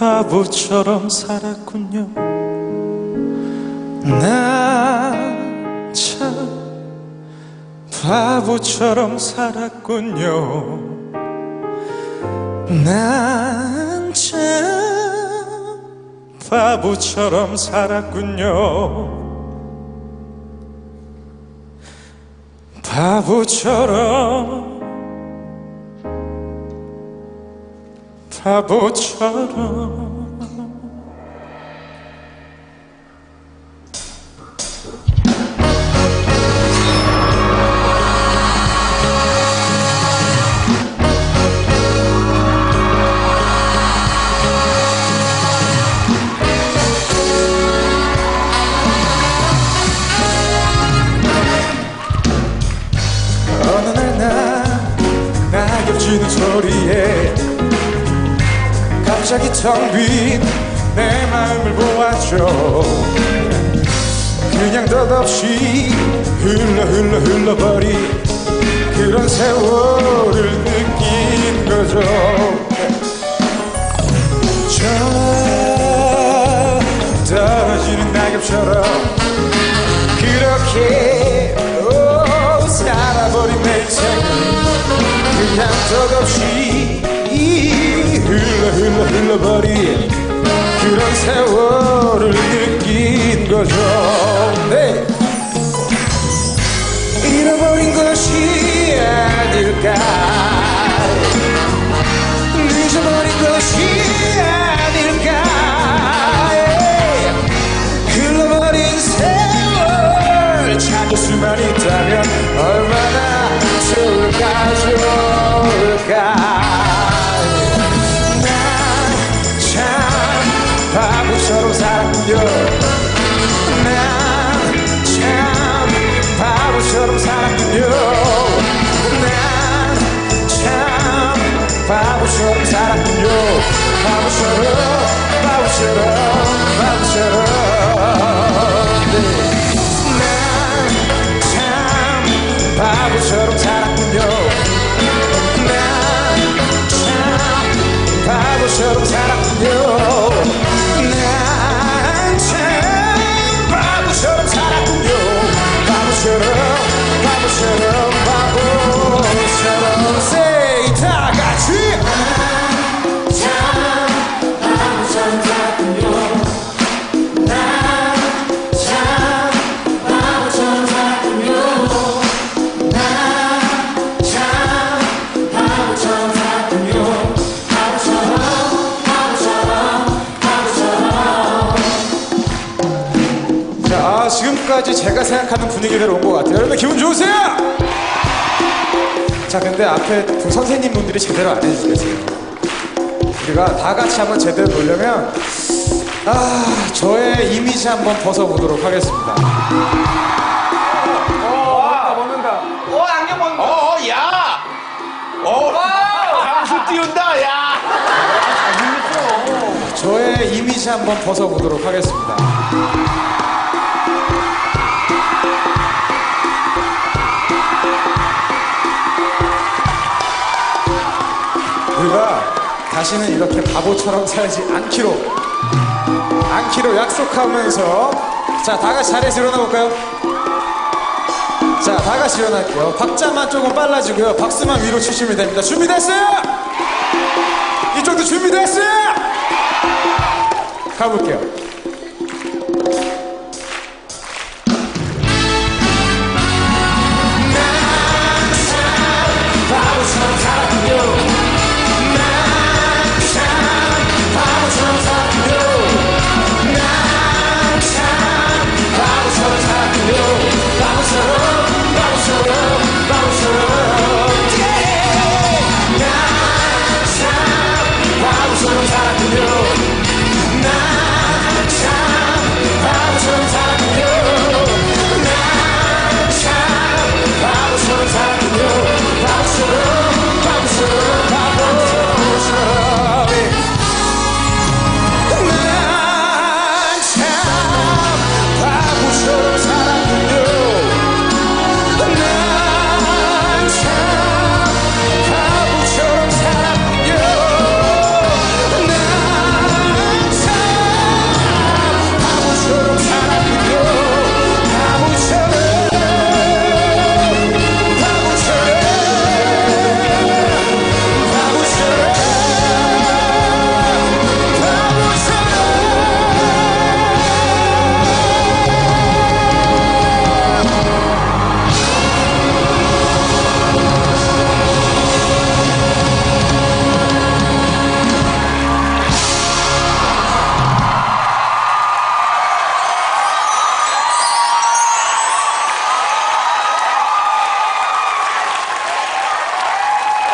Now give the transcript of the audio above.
바보처럼 살았군요. 난참 바보처럼 살았군요. 난 참 바보처럼 살았군요. 바보처럼 바보처럼 어느 날나 낙엽 지는 소리에 갑자기 텅 빈 내 마음을 보았죠 그냥 덧없이 흘러 흘러 흘러버린 그런 세월을 느낀 거죠. 저 떨어지는 낙엽처럼 그렇게 오, 살아버린 내 인생을 그냥 덧없이 흘러 흘러 흘러버린 그런 세월을 느낀 거죠 네. 잃어버린 것이 살 지금까지 제가 생각하는 분위기대로 온 것 같아요. 여러분 기분 좋으세요? 자, 근데 앞에 두 선생님 분들이 제대로 안 해주겠어요. 우리가 다 같이 한번 제대로 놀려면 아, 저의 이미지 한번 벗어보도록 하겠습니다. 어 안경 벗는다. 어 야. 어 장수 띄운다 야. 저의 이미지 한번 벗어보도록 하겠습니다. 다시는 이렇게 바보처럼 살지 않기로 않기로 약속하면서 자, 다 같이 자리에서 일어나 볼까요? 자, 다 같이 일어날게요. 박자만 조금 빨라지고요. 박수만 위로 치시면 됩니다. 준비됐어요? 이쪽도 준비됐어요? 가볼게요.